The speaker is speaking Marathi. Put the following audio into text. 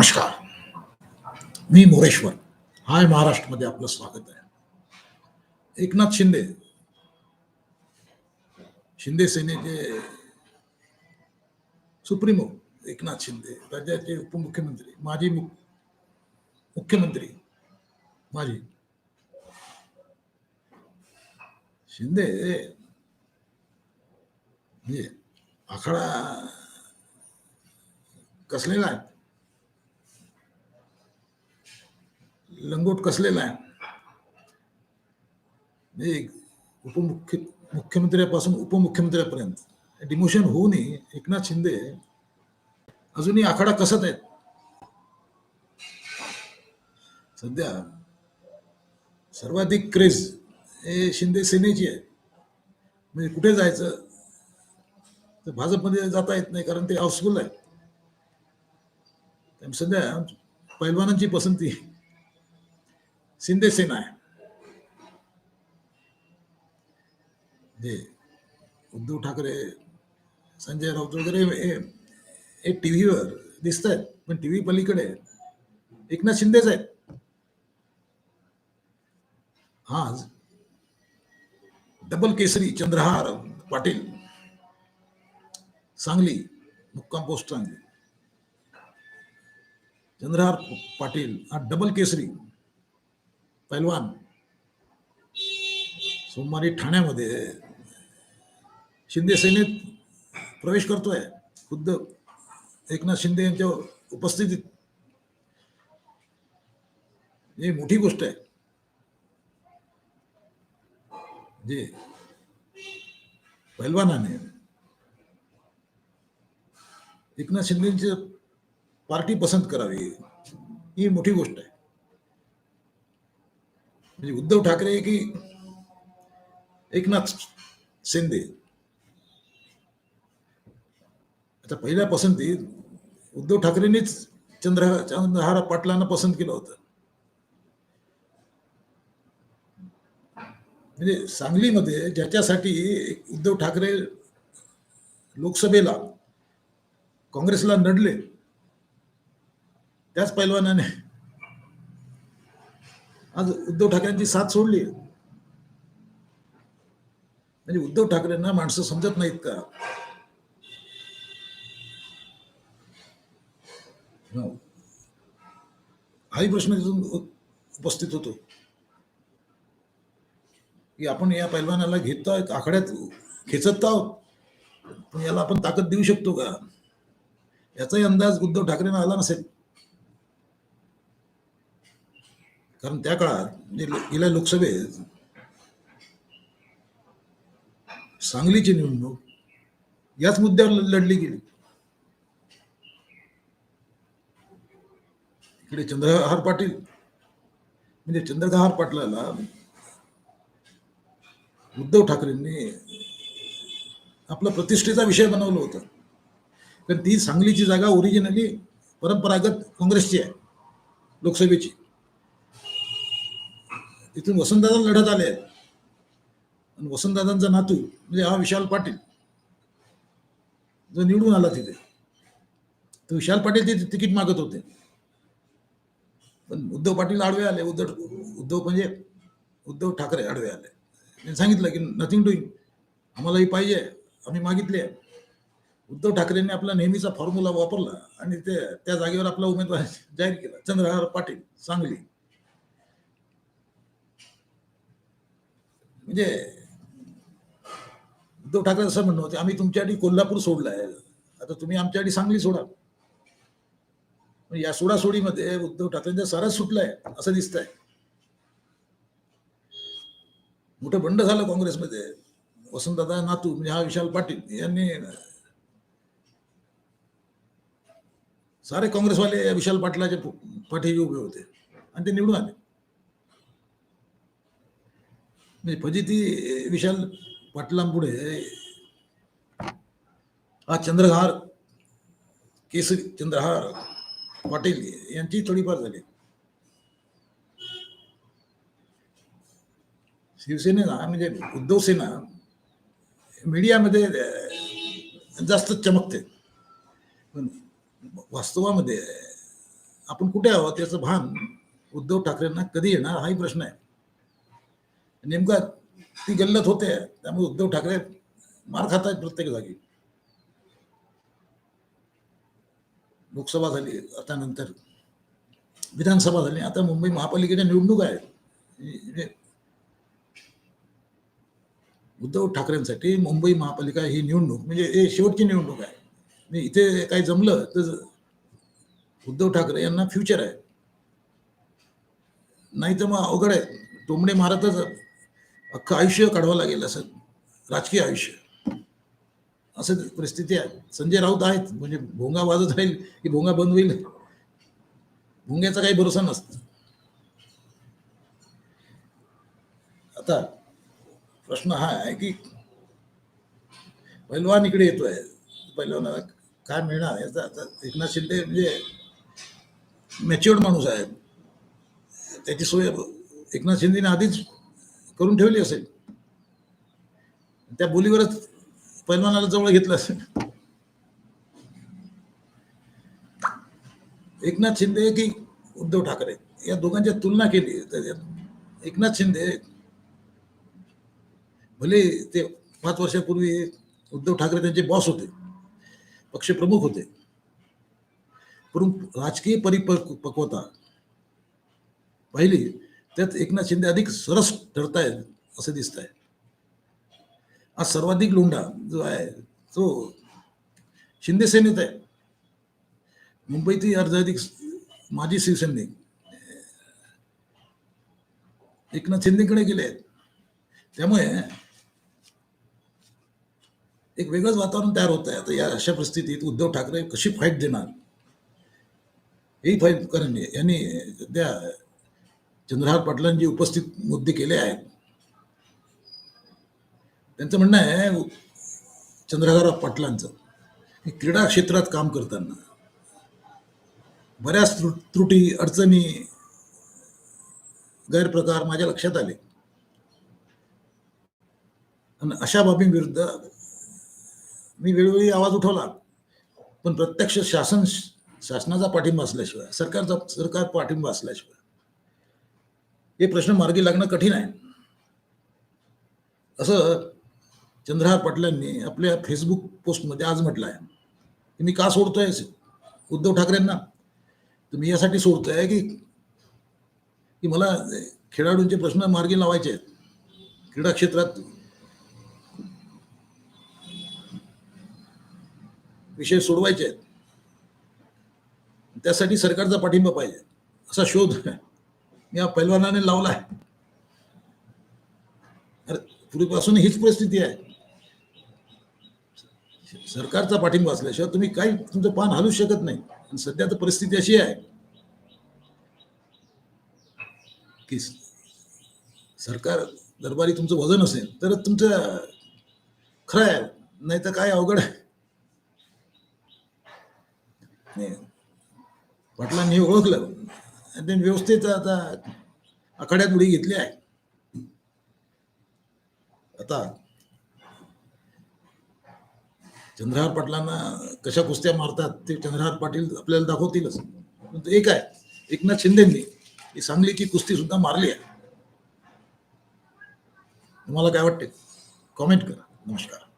नमस्कार. मी मोरेश्वर. हाय महाराष्ट्रमध्ये आपलं स्वागत आहे. एकनाथ शिंदे. शिंदे सेनेचे सुप्रीमो एकनाथ शिंदे राज्याचे उपमुख्यमंत्री माजी मुख्यमंत्री माजी. शिंदे म्हणजे आखाडा कसलेला आहे? लंगोट कसलेला आहे? उपमुख्य मुख्यमंत्र्यापासून उपमुख्यमंत्र्यापर्यंत. डिमोशन होऊनही एकनाथ शिंदे अजूनही आखाडा कसत आहेत? सध्या सर्वाधिक क्रेज हे शिंदे सेनेची आहे. म्हणजे कुठे जायचं? तर भाजपमध्ये जाता येत नाही कारण ते हाऊसफुल आहे. सध्या पैलवानांची पसंती शिंदे सेना है। जे, उद्धव ठाकरे, संजय राऊत वगैरे हे हे टी व्हीवर दिसत आहेत, पण टी व्ही पलीकडे एकनाथ शिंदेच आहेत. आज डबल केसरी, चंद्रहार पाटील, सांगली, मुक्काम पोस्ट सांगली. चंद्रहार पाटील, हा डबल केसरी. पैलवान. सोमवारी ठाण्यामध्ये शिंदे सेनेत प्रवेश करतोय. खुद्द एकनाथ शिंदे यांच्या उपस्थितीत. ही मोठी गोष्ट आहे. जे पैलवानाने एकनाथ शिंदेची पार्टी पसंत करावी ही मोठी गोष्ट आहे. म्हणजे उद्धव ठाकरे की एकनाथ शिंदे? आता पहिल्या पसंतीत उद्धव ठाकरेंनीच चंद्र चंद्रहार पाटलांना पसंत केलं होतं. म्हणजे सांगलीमध्ये ज्याच्यासाठी उद्धव ठाकरे लोकसभेला काँग्रेसला नडले त्याच पैलवानाने आज उद्धव ठाकरेंची साथ सोडली. म्हणजे उद्धव ठाकरेंना माणसं समजत नाहीत का? हाही प्रश्न तिथून उपस्थित होतो. की आपण या पैलवानाला घेतो आखड्यात खेचत आहोत. पण याला आपण ताकद देऊ शकतो का? याचाही अंदाज उद्धव ठाकरेंना आला नसेल. कारण त्या काळात म्हणजे गेल्या लोकसभेत सांगलीची निवडणूक याच मुद्द्यावर लढली गेली. इकडे चंद्रहार पाटील म्हणजे चंद्रहार पाटलाला उद्धव ठाकरेंनी आपला प्रतिष्ठेचा विषय बनवलं होता. कारण ती सांगलीची जागा ओरिजिनली परंपरागत काँग्रेसची आहे लोकसभेची. तिथून वसंतदादा लढत आले आहेत. आणि वसंतदादांचा नातू म्हणजे हा विशाल पाटील. जो निवडून आला तिथे. तो विशाल पाटील तिथे तिकीट मागत होते. पण उद्धव पाटील आडवे आले. उद्धव उद्धव म्हणजे उद्धव ठाकरे आडवे आले. त्यांनी सांगितलं की नथिंग डुईंग आम्हाला ही पाहिजे. आम्ही मागितले. उद्धव ठाकरेंनी आपला नेहमीचा फॉर्म्युला वापरला आणि ते त्या जागेवर आपला उमेदवार जाहीर केला. चंद्रहार पाटील सांगली. म्हणजे उद्धव ठाकरे असं म्हणणं होते आम्ही तुमच्यासाठी कोल्हापूर सोडलाय. आता तुम्ही आमच्यासाठी सांगली सोडा. या सोडासोडीमध्ये उद्धव ठाकरेंचा साराच सुटलाय असं दिसतंय. मोठं बंड झालं काँग्रेसमध्ये. वसंतदादा नातू म्हणजे हा विशाल पाटील यांनी सारे काँग्रेसवाले या विशाल पाटलाच्या पाठीशी उभे होते. आणि ते निवडून आले. म्हणजे फजिती विशाल पाटलांपुढे. हा चंद्रहार केसरी चंद्रहार पाटील यांची थोडीफार झाली. शिवसेनेला म्हणजे उद्धव सेना मीडियामध्ये जास्त चमकते. पण वास्तवामध्ये आपण कुठे आहोत त्याचं भान उद्धव ठाकरेंना कधी येणार हाही प्रश्न आहे. नेमका ती गल्लत होते त्यामुळे उद्धव ठाकरे मार खात आहेत प्रत्येक जागी. लोकसभा झाली आता नंतर विधानसभा झाली आता मुंबई महापालिकेच्या निवडणूक आहेत. म्हणजे उद्धव ठाकरेंसाठी मुंबई महापालिका ही निवडणूक म्हणजे हे शेवटची निवडणूक आहे. मी इथे काही जमलं तर उद्धव ठाकरे यांना फ्युचर आहे. नाही तर मग अवघड आहे. टोमणे मारतच अख्खं आयुष्य काढावं लागेल असं राजकीय आयुष्य. असं परिस्थिती आहे. संजय राऊत आहेत. म्हणजे भोंगा वाजत राहील की भोंगा बंद होईल? भोंग्याचा काही भरोसा नसतो. आता प्रश्न हा आहे की पैलवान इकडे येतोय. पैलवानाला काय मिळणार? याचा आता एकनाथ शिंदे म्हणजे मॅच्युअर्ड माणूस आहे. त्याची सोय एकनाथ शिंदेने आधीच करून ठेवली असेल. त्या बोलीवरच पैलवानाला जवळ घेतलं असेल. एकनाथ शिंदे की उद्धव ठाकरे या दोघांच्या तुलना केली. एकनाथ शिंदे भले ते पाच वर्षापूर्वी उद्धव ठाकरे त्यांचे बॉस होते पक्षप्रमुख होते. परंतु राजकीय परिपक्वता पहिली त्यात एकनाथ शिंदे अधिक सरस ठरतायत असं दिसत आहे आज सर्वाधिक लोंढा जो आहे तो शिंदे सेनेत आहे. मुंबईतही अर्धाधिक माजी शिवसैनिक एकनाथ शिंदेकडे गेले आहेत. त्यामुळे एक वेगळंच वातावरण तयार होत आहे आता या अशा परिस्थितीत उद्धव ठाकरे कशी फाईट देणार? ही फाईट करणे यांनी त्या चंद्रहार पाटलांनी उपस्थित मुद्दे केले आहेत त्यांचं म्हणणं आहे चंद्रहार पाटलांचं. की क्रीडा क्षेत्रात काम करताना बऱ्याच त्रू त्रुटी अडचणी गैरप्रकार माझ्या लक्षात आले. आणि अशा बाबींविरुद्ध मी वेळोवेळी आवाज उठवला. पण प्रत्यक्ष शासन शासनाचा पाठिंबा असल्याशिवाय सरकारचा सरकार पाठिंबा असल्याशिवाय हे प्रश्न मार्गी लागणं कठीण आहे. असं चंद्रहार पाटलांनी आपल्या फेसबुक पोस्टमध्ये आज म्हटलं आहे की मी का सोडतोय उद्धव ठाकरेंना. तर मी यासाठी सोडतोय की की मला खेळाडूंचे प्रश्न मार्गी लावायचे आहेत. क्रीडा क्षेत्रात विषय सोडवायचे आहेत. त्यासाठी सरकारचा पाठिंबा पाहिजे. असा शोध या पैलवानाने लावला आहे अरे पूर्वीपासून हीच परिस्थिती आहे. सरकारचा पाठिंबा असल्याशिवाय तुम्ही काही तुमचं पान हलू शकत नाही. आणि सध्या तर परिस्थिती अशी आहे की सरकार दरबारी तुमचं वजन असेल तर तुमचं खरं आहे. नाही तर काय अवघड आहे. नाही. पाटलांनी ओळखलं. त्यांनी व्यवस्थित आता आखाड्यात उडी घेतली आहे. आता चंद्रहार पाटलांना कशा कुस्त्या मारतात ते चंद्रहार पाटील आपल्याला दाखवतीलच. परंतु एक आहे एकनाथ शिंदेंनी ही सांगली की कुस्ती सुद्धा मारली आहे. तुम्हाला काय वाटते? कॉमेंट करा. नमस्कार.